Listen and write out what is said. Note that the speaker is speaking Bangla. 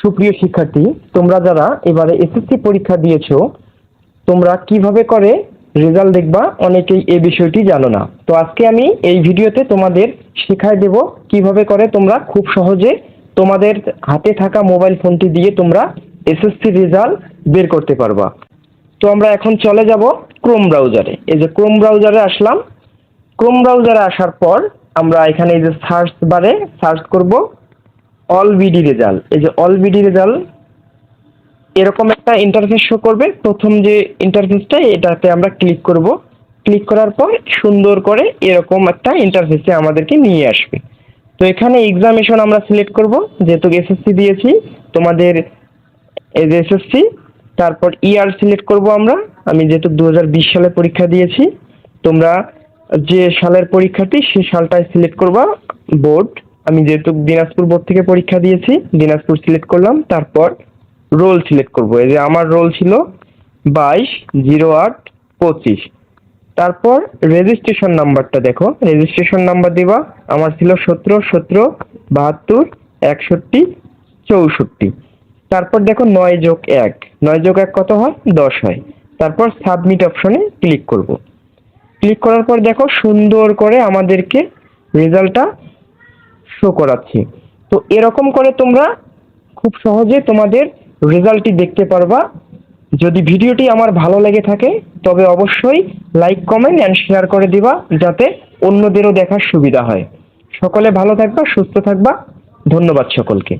সুপ্রিয় শিক্ষার্থী, তোমরা যারা এবারে এসএসসি পরীক্ষা দিয়েছ, তোমরা কীভাবে করে রেজাল্ট দেখবা অনেকেই এই বিষয়টি জানো না। তো আজকে আমি এই ভিডিওতে তোমাদের শেখায় দেব কীভাবে করে তোমরা খুব সহজে তোমাদের হাতে থাকা মোবাইল ফোনটি দিয়ে তোমরা এসএসসি রেজাল্ট বের করতে পারবা। তো আমরা এখন চলে যাব ক্রোম ব্রাউজারে। এই যে ক্রোম ব্রাউজারে আসলাম। ক্রোম ব্রাউজারে আসার পর আমরা এখানে এই যে সার্চ বারে সার্চ করব। অল বিডি রেজাল্ট এই যে অল বিডি রেজাল্ট এরকম একটা ইন্টারফেস শো করবে। প্রথম যে ইন্টারফেসটা এটাতে আমরা ক্লিক করব। ক্লিক করার পর সুন্দর করে এরকম একটা ইন্টারফেসে আমাদেরকে নিয়ে আসবে। তো এখানে এক্সামিনেশন আমরা সিলেক্ট করব। যেহেতু এসএসসি দিয়েছি, তোমাদের এই যে এসএসসি তারপর ইয়ার সিলেক্ট করব আমরা। আমি যেহেতু দু হাজার বিশ সালে পরীক্ষা দিয়েছি, তোমরা যে সালের পরীক্ষাটি সে সালটাই সিলেক্ট করবা বোর্ড আমি যেহেতু দিনাজপুর বোর্ড থেকে পরীক্ষা দিয়েছি, দিনাজপুর সিলেক্ট করলাম, তারপর রোল সিলেক্ট করব। এই যে আমার রোল ছিল বাইশ জিরো আট, পঁচিশ। তারপর রেজিস্ট্রেশন নাম্বারটা দেখো। রেজিস্ট্রেশন নাম্বার দিবা, আমার ছিল সতেরো সতেরো, বাহাত্তর, একষট্টি, চৌষট্টি। তারপর দেখো নয় যোগ এক। নয় যোগ এক কত হয়? দশ হয়। তারপর সাবমিট অপশনে ক্লিক করব। ক্লিক করার পর দেখো সুন্দর করে আমাদেরকে রেজাল্টটা শো করাচ্ছি। তো এরকম করে তোমরা খুব সহজে তোমাদের রেজাল্টটি দেখতে পারবা। যদি ভিডিওটি আমার ভালো লেগে থাকে, তবে অবশ্যই লাইক, কমেন্ট অ্যান্ড শেয়ার করে দিবা, যাতে অন্যদেরও দেখার সুবিধা হয়। সকলে ভালো থাকবা, সুস্থ থাকবা। ধন্যবাদ সকলকে।